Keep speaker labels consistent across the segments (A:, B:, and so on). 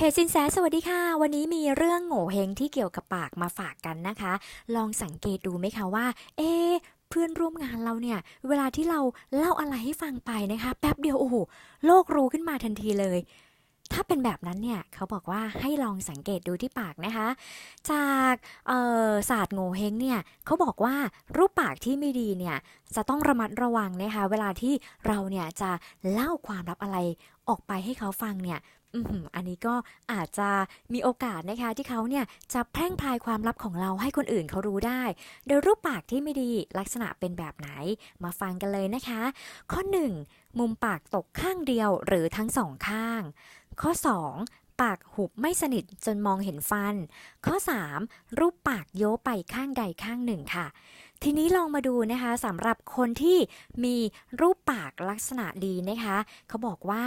A: เพจสินแสสวัสดีค่ะ วันนี้มีเรื่องโง่เฮงที่เกี่ยวกับปากมาฝากกันนะคะ ลองสังเกตดูไหมคะว่า เอ๊เพื่อนร่วมงานเราเนี่ย เวลาที่เราเล่าอะไรให้ฟังไปนะคะ แป๊บเดียวโอ้โหโลกรู้ขึ้นมาทันทีเลย ถ้าเป็นแบบนั้นเนี่ยเขาบอกว่าให้ลองสังเกตดูที่ปากนะคะ จากศาสตร์โงเฮงเนี่ยเขาบอกว่ารูปปากที่ไม่ดีเนี่ยจะต้องระมัดระวังนะคะ เวลาที่เราเนี่ยจะเล่าความลับอะไรออกไปให้เขาฟังเนี่ยอันนี้ก็อาจจะมีโอกาสนะคะที่เขาเนี่ยจะแพร่งพรายความลับของเราให้คนอื่นเขารู้ได้ โดยรูปปากที่ไม่ดีลักษณะเป็นแบบไหนมาฟังกันเลยนะคะ ข้อ 1 มุมปากตกข้างเดียวหรือทั้งสองข้าง ข้อ 2 ปากหุบไม่สนิทจนมองเห็นฟัน ข้อ 3 รูปปากโยไปข้างใดข้างหนึ่งค่ะ ทีนี้ลองมาดูนะคะสำหรับคนที่มีรูปปากลักษณะดีนะคะ เขาบอกว่า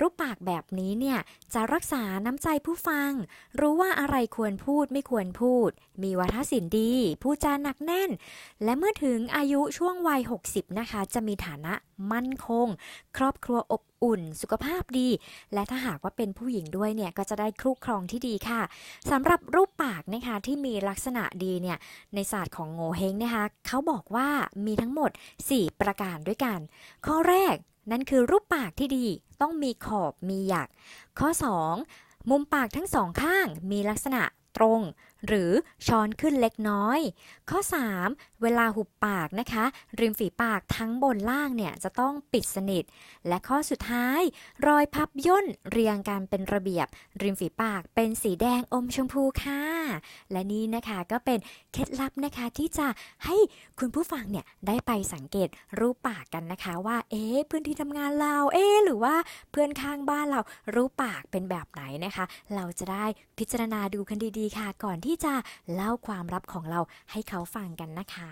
A: รูปปากแบบนี้เนี่ยจะรักษาน้ำใจผู้ฟัง รู้ว่าอะไรควรพูดไม่ควรพูด มีวาทศิลป์ดีพูดจาหนักแน่น และเมื่อถึงอายุช่วงวัย 60 นะคะ จะมีฐานะ มั่นคง ครอบครัวอบอุ่น สุขภาพดี และถ้าหากว่าเป็นผู้หญิงด้วยเนี่ยก็จะได้ครุครองที่ดีค่ะสำหรับรูปปากนะคะที่มีลักษณะดีเนี่ยในศาสตร์ของโงเฮงนะคะเขาบอกว่ามีทั้งหมด 4 ประการด้วยกัน ข้อแรกนั่นคือรูปปากที่ดีต้องมีขอบมีหยัก ข้อ 2 มุมปากทั้งสองข้างมีลักษณะตรง หรือช้อนขึ้นเล็กน้อย ข้อ 3 เวลาหุบปากนะคะ ริมฝีปากทั้งบนล่างเนี่ยจะต้องปิดสนิท และข้อสุดท้าย รอยพับย่นเรียงกันเป็นระเบียบ ริมฝีปากเป็นสีแดงอมชมพูค่ะ และนี่นะคะก็เป็นเคล็ดลับนะคะที่จะให้คุณผู้ฟังเนี่ยได้ไปสังเกตรูปปากกันนะคะว่าเอ๊ะพื่อนที่ทำงานเราเอ๊หรือว่าเพื่อนข้างบ้านเรารูปปากเป็นแบบไหนนะคะ เราจะได้พิจารณาดูกันดีๆค่ะก่อนที่ที่จะเล่าความลับของเราให้เขาฟังกันนะคะ